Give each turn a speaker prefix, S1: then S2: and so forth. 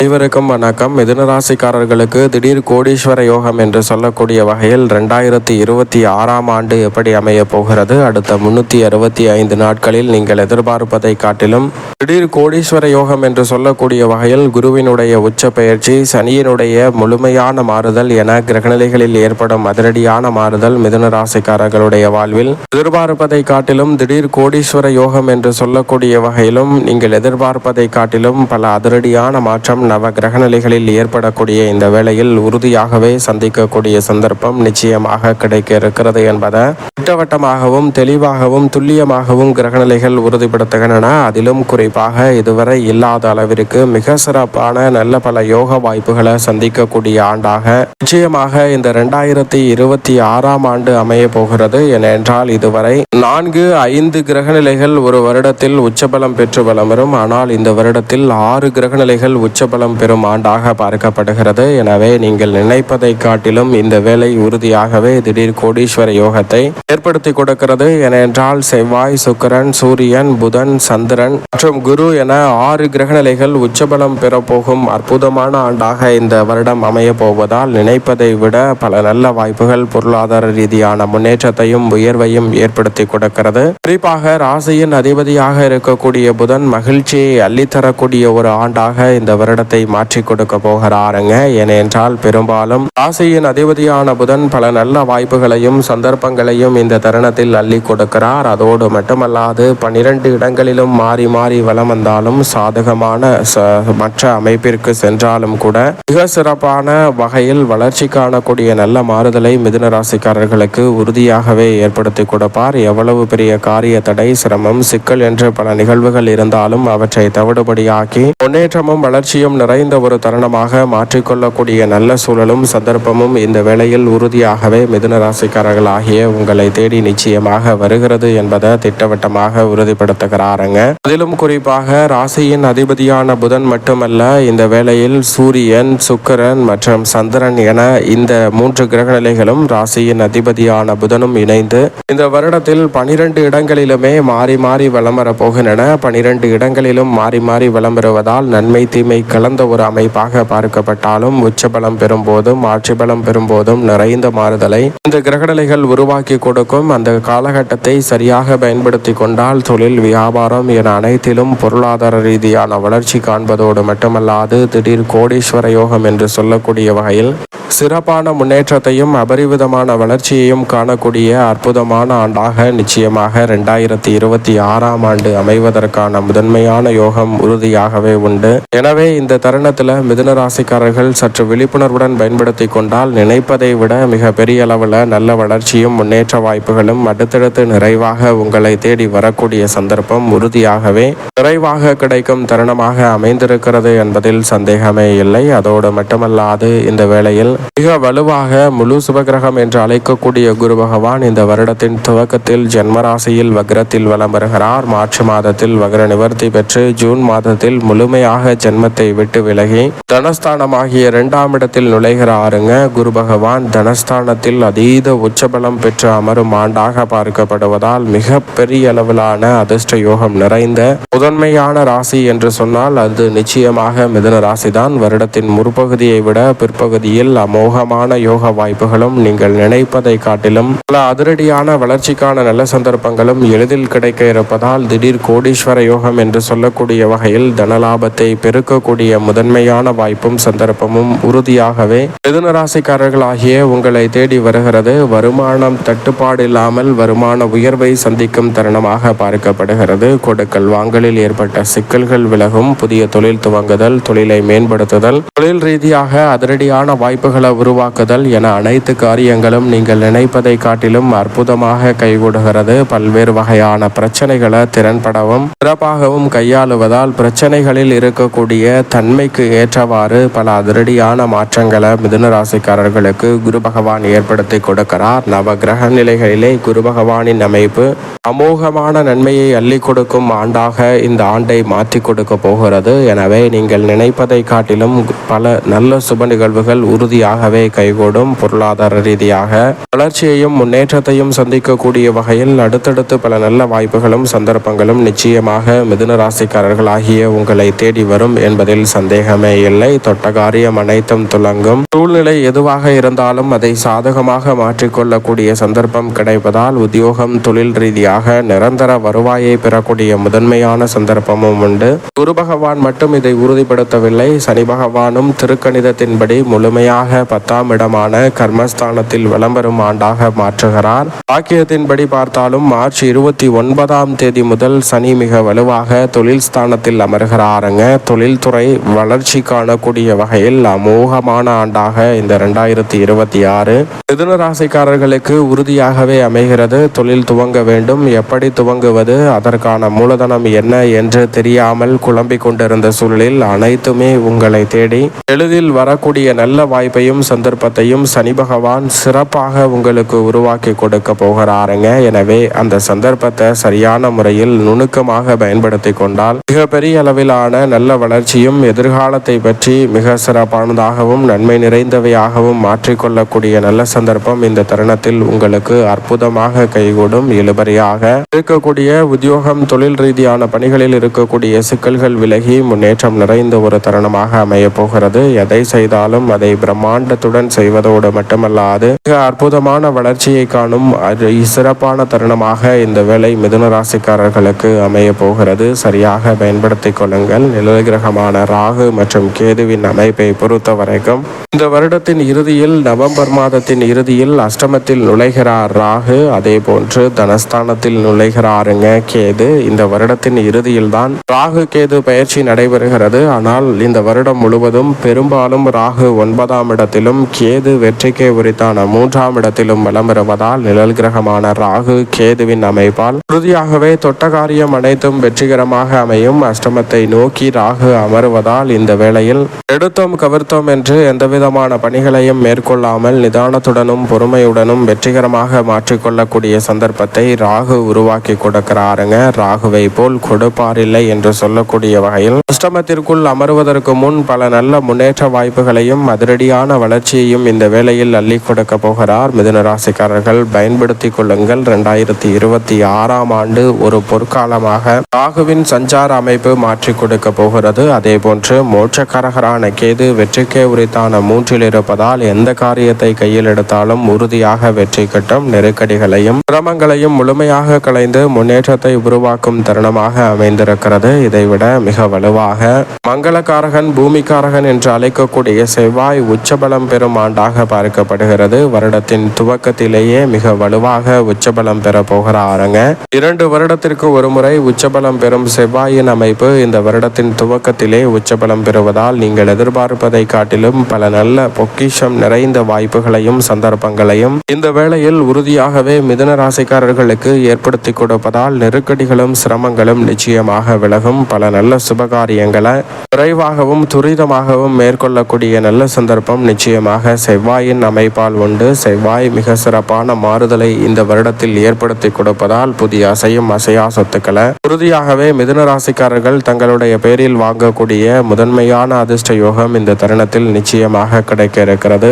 S1: அனைவருக்கும் வணக்கம். மிதுனராசிக்காரர்களுக்கு திடீர் கோடீஸ்வர யோகம் என்று சொல்லக்கூடிய வகையில் ரெண்டாயிரத்தி இருபத்தி ஆறாம் ஆண்டு எப்படி அமையப் போகிறது? அடுத்த முன்னூத்தி அறுபத்தி ஐந்து நாட்களில் நீங்கள் எதிர்பார்ப்பதை காட்டிலும் திடீர் கோடீஸ்வர யோகம் என்று சொல்லக்கூடிய வகையில் குருவினுடைய உச்ச பயிற்சி சனியினுடைய முழுமையான மாறுதல் என கிரகநிலைகளில் ஏற்படும் அதிரடியான மாறுதல் மிதுன ராசிக்காரர்களுடைய வாழ்வில் எதிர்பார்ப்பதை காட்டிலும் திடீர் கோடீஸ்வர யோகம் என்று சொல்லக்கூடிய வகையிலும் நீங்கள் எதிர்பார்ப்பதை காட்டிலும் பல அதிரடியான மாற்றம் நவ கிரகநிலைகளில் ஏற்படக்கூடிய இந்த வேளையில் உறுதியாகவே சந்திக்கக்கூடிய சந்தர்ப்பம் நிச்சயமாக கிடைக்க இருக்கிறது என்பதை திட்டவட்டமாகவும் தெளிவாகவும் துல்லியமாகவும் கிரகநிலைகள் உறுதிப்படுத்துகின்றன. அதிலும் குறிப்பாக இதுவரை இல்லாத அளவிற்கு மிக சிறப்பான நல்ல பல யோக வாய்ப்புகளை சந்திக்கக்கூடிய ஆண்டாக நிச்சயமாக இந்த ரெண்டாயிரத்தி இருபத்தி ஆறாம் ஆண்டு அமைய போகிறது. ஏனென்றால் இதுவரை நான்கு ஐந்து கிரகநிலைகள் ஒரு வருடத்தில் உச்சபலம் பெற்று வலம் வரும். ஆனால் இந்த வருடத்தில் ஆறு கிரகநிலைகள் உச்சபலம் பிரதிபலம் பெறும் ஆண்டாக பார்க்கப்படுகிறது. எனவே நீங்கள் நினைப்பதை காட்டிலும் இந்த வேலை உறுதியாகவே திடீர் கோடீஸ்வர யோகத்தை ஏற்படுத்தி கொடுக்கிறது. ஏனென்றால் செவ்வாய் சுக்கரன் சூரியன் புதன் சந்திரன் மற்றும் குரு என ஆறு கிரகநிலைகள் உச்சபலம் பெறப்போகும் அற்புதமான ஆண்டாக இந்த வருடம் அமைய போவதால் நினைப்பதை விட பல நல்ல வாய்ப்புகள் பொருளாதார ரீதியான முன்னேற்றத்தையும் உயர்வையும் ஏற்படுத்தி கொடுக்கிறது. குறிப்பாக ராசியின் அதிபதியாக இருக்கக்கூடிய புதன் மகிழ்ச்சியை அள்ளித்தரக்கூடிய ஒரு ஆண்டாக இந்த வருடத்தை மாற்றி கொடுக்க போகிறாருங்க. ஏனென்றால் பெரும்பாலும் ராசியின் அதிபதியான புதன் பல நல்ல வாய்ப்புகளையும் சந்தர்ப்பங்களையும் இந்த தருணத்தில் அள்ளி கொடுக்கிறார். அதோடு மட்டுமல்லாது பன்னிரண்டு இடங்களிலும் மாறி மாறி வலம் வந்தாலும் சாதகமான மற்ற அமைப்பிற்கு சென்றாலும் கூட மிக சிறப்பான வகையில் வளர்ச்சி காணக்கூடிய நல்ல மாறுதலை மிதுன ராசிக்காரர்களுக்கு உறுதியாகவே ஏற்படுத்தி கொடுப்பார். எவ்வளவு பெரிய காரிய தடை சிரமம் சிக்கல் என்று பல நிகழ்வுகள் இருந்தாலும் அவற்றை தவிடுபடியாக்கி முன்னேற்றமும் வளர்ச்சியும் நிறைந்த ஒரு தருணமாக மாற்றிக்கொள்ளக்கூடிய நல்ல சூழலும் சந்தர்ப்பமும் இந்த வேளையில் உறுதியாகவே மிதுன ராசிக்காரர்களாகிய உங்களை தேடி நிச்சயமாக வருகிறது என்பதை திட்டவட்டமாக உறுதிப்படுத்துகிறாருங்க. அதிலும் குறிப்பாக ராசியின் அதிபதியான புதன் மட்டுமல்ல இந்த வேளையில் சூரியன் சுக்கிரன் மற்றும் சந்திரன் என இந்த மூன்று கிரகநிலைகளும் ராசியின் அதிபதியான புதனும் இணைந்து இந்த வருடத்தில் பனிரெண்டு இடங்களிலுமே மாறி மாறி வலம் வரப்போகின்றன. பனிரெண்டு இடங்களிலும் மாறி மாறி வலம் வருவதால் நன்மை தீமை கலந்து ஒரு அமைப்பாக பார்க்கப்பட்டாலும் உச்சபலம் பெறும்போதும் ஆட்சி பலம் பெறும்போதும் நிறைந்த மாறுதலை இந்த கிரகநிலைகள் உருவாக்கி கொடுக்கும். அந்த காலகட்டத்தை சரியாக பயன்படுத்தி கொண்டால் தொழில் வியாபாரம் என அனைத்திலும் பொருளாதார ரீதியான வளர்ச்சி காண்பதோடு மட்டுமல்லாது திடீர் கோடீஸ்வர யோகம் என்று சொல்லக்கூடிய வகையில் சிறப்பான முன்னேற்றத்தையும் அபரிவிதமான வளர்ச்சியையும் காணக்கூடிய அற்புதமான ஆண்டாக நிச்சயமாக ரெண்டாயிரத்தி இருபத்தி ஆறாம் ஆண்டு அமைவதற்கான முதன்மையான யோகம் உறுதியாகவே உண்டு. எனவே இந்த இந்த தருணத்தில் மிதுன ராசிக்காரர்கள் சற்று விழிப்புணர்வுடன் பயன்படுத்தி கொண்டால் நினைப்பதை விட மிக பெரிய அளவில் நல்ல வளர்ச்சியும் முன்னேற்ற வாய்ப்புகளும் அடுத்தடுத்து நிறைவாக உங்களை தேடி வரக்கூடிய சந்தர்ப்பம் உறுதியாகவே நிறைவாக கிடைக்கும் தருணமாக அமைந்திருக்கிறது என்பதில் சந்தேகமே இல்லை. அதோடு மட்டுமல்லாது இந்த வேளையில் மிக வலுவாக முழு சுபகிரகம் என்று அழைக்கக்கூடிய குரு பகவான் இந்த வருடத்தின் துவக்கத்தில் ஜென்மராசியில் வக்ரத்தில் வலம் வருகிறார். மார்ச் மாதத்தில் வக்ர நிவர்த்தி பெற்று ஜூன் மாதத்தில் முழுமையாக ஜென்மத்தை விட்டு விலகி தனஸ்தானமாகிய இரண்டாம் இடத்தில் நுழைகிறாருங்க குரு பகவான் தனஸ்தானத்தில் அதீத உச்சபலம் பெற்று அமரும் ஆண்டாக பார்க்கப்படுவதால் மிக பெரிய அளவிலான அதிர்ஷ்ட யோகம் நிறைந்த முதன்மையான ராசி என்று சொன்னால் அது நிச்சயமாக மிதன ராசிதான். வருடத்தின் முற்பகுதியை விட பிற்பகுதியில் அமோகமான யோக வாய்ப்புகளும் நீங்கள் நினைப்பதை காட்டிலும் பல அதிரடியான வளர்ச்சிக்கான நல்ல சந்தர்ப்பங்களும் எளிதில் கிடைக்க இருப்பதால் திடீர் கோடீஸ்வர யோகம் என்று சொல்லக்கூடிய வகையில் தனலாபத்தை பெருக்கக்கூடிய முதன்மையான வாய்ப்பும் சந்தர்ப்பமும் உறுதியாகவே மிதுன ராசிக்காரர்களாகிய உங்களை தேடி வருகிறது. வருமானம் தட்டுப்பாடு இல்லாமல் வருமான உயர்வை சந்திக்கும் தருணமாக பார்க்கப்படுகிறது. கொடுக்கல் வாங்கலில் ஏற்பட்ட சிக்கல்கள் விலகும். புதிய தொழில் துவங்குதல் தொழிலை மேம்படுத்துதல் தொழில் ரீதியாக அதிரடியான வாய்ப்புகளை உருவாக்குதல் என அனைத்து காரியங்களும் நீங்கள் நினைப்பதை காட்டிலும் அற்புதமாக கைகூடுகிறது. பல்வேறு வகையான பிரச்சனைகளை திறன்படவும் சிறப்பாகவும் கையாளுவதால் பிரச்சனைகளில் இருக்கக்கூடிய தன்மைக்கு ஏற்றவாறு பல அதிரடியான மாற்றங்களை மிதுன ராசிக்காரர்களுக்கு குரு பகவான் ஏற்படுத்தி கொடுக்கிறார். நவ கிரக நிலைகளிலே குரு பகவானின் அமைப்பு அமோகமான நன்மையை அள்ளி கொடுக்கும் ஆண்டாக இந்த ஆண்டை மாற்றி கொடுக்க போகிறது. எனவே நீங்கள் நினைப்பதை காட்டிலும் பல நல்ல சுப நிகழ்வுகள் உறுதியாகவே கைகூடும். பொருளாதார ரீதியாக வளர்ச்சியையும் முன்னேற்றத்தையும் சந்திக்கக்கூடிய வகையில் அடுத்தடுத்து பல நல்ல வாய்ப்புகளும் சந்தர்ப்பங்களும் நிச்சயமாக மிதுன ராசிக்காரர்களாகிய உங்களை தேடி வரும் என்பதில் சந்தேகமே இல்லை. தொட்ட காரியம் அனைத்தும் துலங்கும். சூழ்நிலை எதுவாக இருந்தாலும் அதை சாதகமாக மாற்றிக்கொள்ளக்கூடிய சந்தர்ப்பம் கிடைப்பதால் உத்தியோகம் தொழில் ரீதியாக நிரந்தர வருவாயை பெறக்கூடிய முதன்மையான சந்தர்ப்பமும் உண்டு. குரு பகவான் மட்டும் இதை உறுதிப்படுத்தவில்லை. சனி பகவானும் திருக்கணிதத்தின்படி முழுமையாக பத்தாம் இடமான கர்மஸ்தானத்தில் விளம்பரும் ஆண்டாக மாற்றுகிறார். பாக்கியத்தின்படி பார்த்தாலும் மார்ச் இருபத்தி ஒன்பதாம் தேதி முதல் சனி மிக வலுவாக தொழில் ஸ்தானத்தில் அமர்கிறாருங்க. தொழில்துறை வளர்ச்சி காணக்கூடிய வகையில் அமோகமான ஆண்டாக இந்த ரெண்டாயிரத்தி இருபத்தி ஆறு. மிதுன ராசிக்காரர்களுக்கு உறுதியாகவே அமைகிறது. தொழில் துவங்க வேண்டும். எப்படி துவங்குவது? அதற்கான மூலதனம் என்ன என்று தெரியாமல் குழம்பிக் கொண்டிருந்த சூழலில் அனைத்துமே உங்களை தேடி எளிதில் வரக்கூடிய நல்ல வாய்ப்பையும் சந்தர்ப்பத்தையும் சனி பகவான் சிறப்பாக உங்களுக்கு உருவாக்கி கொடுக்க போகிறாருங்க. எனவே அந்த சந்தர்ப்பத்தை சரியான முறையில் நுணுக்கமாக பயன்படுத்தி கொண்டால் மிகப்பெரிய அளவிலான நல்ல வளர்ச்சியும் எதிர்காலத்தை பற்றி மிக சிறப்பானதாகவும் நன்மை நிறைந்தவையாகவும் மாற்றிக்கொள்ளக்கூடிய நல்ல சந்தர்ப்பம் இந்த தருணத்தில் உங்களுக்கு அற்புதமாக கைகூடும். இழுபறியாக இருக்கக்கூடிய உத்தியோகம் தொழில் ரீதியான பணிகளில் இருக்கக்கூடிய சிக்கல்கள் விலகி முன்னேற்றம் நிறைந்த ஒரு தருணமாக அமைய போகிறது. எதை செய்தாலும் அதை பிரம்மாண்டத்துடன் செய்வதோடு மட்டுமல்லாது மிக அற்புதமான வளர்ச்சியை காணும் அது சிறப்பான தருணமாக இந்த வேலை மிதுன ராசிக்காரர்களுக்கு அமைய போகிறது. சரியாக பயன்படுத்திக் கொள்ளுங்கள். நிலகிரகமான ராகு மற்றும் கேதுவின் அமைப்பை பொறுத்த வரைக்கும் இந்த வருடத்தின் இறுதியில் நவம்பர் மாதத்தின் இறுதியில் அஷ்டமத்தில் நுழைகிறார் ராகு. அதே போன்று தனஸ்தானத்தில் நுழைகிறாருங்க கேது. இந்த வருடத்தின் இறுதியில் தான் ராகு கேது பயிற்சி நடைபெறுகிறது. ஆனால் இந்த வருடம் முழுவதும் பெரும்பாலும் ராகு ஒன்பதாம் இடத்திலும் கேது வெற்றிக்கே உரித்தான மூன்றாம் இடத்திலும் வலம் வருவதால் நிழல் கிரகமான ராகு கேதுவின் அமைப்பால் உறுதியாகவே தொட்ட காரியம் அனைத்தும் வெற்றிகரமாக அமையும். அஷ்டமத்தை நோக்கி ராகு அமர்வது அமருவதால் இந்த வேளையில் எடுத்தோம் கவிர்த்தோம் என்று எந்தவிதமான பணிகளையும் மேற்கொள்ளாமல் நிதானத்துடனும் பொறுமையுடனும் வெற்றிகரமாக மாற்றிக்கொள்ளக்கூடிய சந்தர்ப்பத்தை ராகு உருவாக்கி கொடுக்கிறாருங்க. ராகுவை போல் கொடுப்பாரில்லை என்று சொல்லக்கூடிய வகையில் அஷ்டமத்திற்குள் அமருவதற்கு முன் பல நல்ல முன்னேற்ற வாய்ப்புகளையும் அதிரடியான வளர்ச்சியையும் இந்த வேளையில் அள்ளி கொடுக்க போகிறார் மிதுன ராசிக்காரர்கள். பயன்படுத்திக் கொள்ளுங்கள். இரண்டாயிரத்தி இருபத்தி ஆறாம் ஆண்டு ஒரு பொற்காலமாக ராகுவின் சஞ்சார அமைப்பு மாற்றி கொடுக்க போகிறது. அதே போன்று மோட்சக்கரகரான கேது வெற்றிக்கே உரித்தான மூன்றில் இருப்பதால் எந்த காரியத்தை கையில் எடுத்தாலும் உறுதியாக வெற்றி கிட்டும் நெருக்கடிகளையும் சிரமங்களையும் முழுமையாக கலைந்து முன்னேற்றத்தை உருவாக்கும் தருணமாக அமைந்திருக்கிறது. இதைவிட மிக வலுவாக மங்களக்காரகன் பூமிக்காரகன் என்று அழைக்கக்கூடிய செவ்வாய் உச்சபலம் பெறும் ஆண்டாக பார்க்கப்படுகிறது. வருடத்தின் துவக்கத்திலேயே மிக வலுவாக உச்சபலம் பெற போகிறாருங்க. இரண்டு வருடத்திற்கு ஒருமுறை உச்சபலம் பெறும் செவ்வாயின் அமைப்பு இந்த வருடத்தின் துவக்கத்திலே உச்சபலம் பெறுவதால் நீங்கள் எதிர்பார்ப்பதை காட்டிலும் பல நல்ல பொக்கிஷம் நிறைந்த வாய்ப்புகளையும் சந்தர்ப்பங்களையும் இந்த வேளையில் உறுதியாகவே மிதுன ராசிக்காரர்களுக்கு ஏற்படுத்தி கொடுப்பதால் நெருக்கடிகளும் சிரமங்களும் நிச்சயமாக விலகும். பல நல்ல சுபகாரியங்களை விரைவாகவும் துரிதமாகவும் மேற்கொள்ளக்கூடிய நல்ல சந்தர்ப்பம் நிச்சயமாக செவ்வாயின் அமைப்பால் உண்டு. செவ்வாய் மிக சிறப்பான மாறுதலை இந்த வருடத்தில் ஏற்படுத்தி கொடுப்பதால் புதிய அசையும் அசையா சொத்துக்களை உறுதியாகவே மிதுன ராசிக்காரர்கள் தங்களுடைய பேரில் வாங்கக்கூடிய முதன்மையான அதிர்ஷ்ட யோகம் இந்த தருணத்தில் நிச்சயமாக கிடைக்க இருக்கிறது.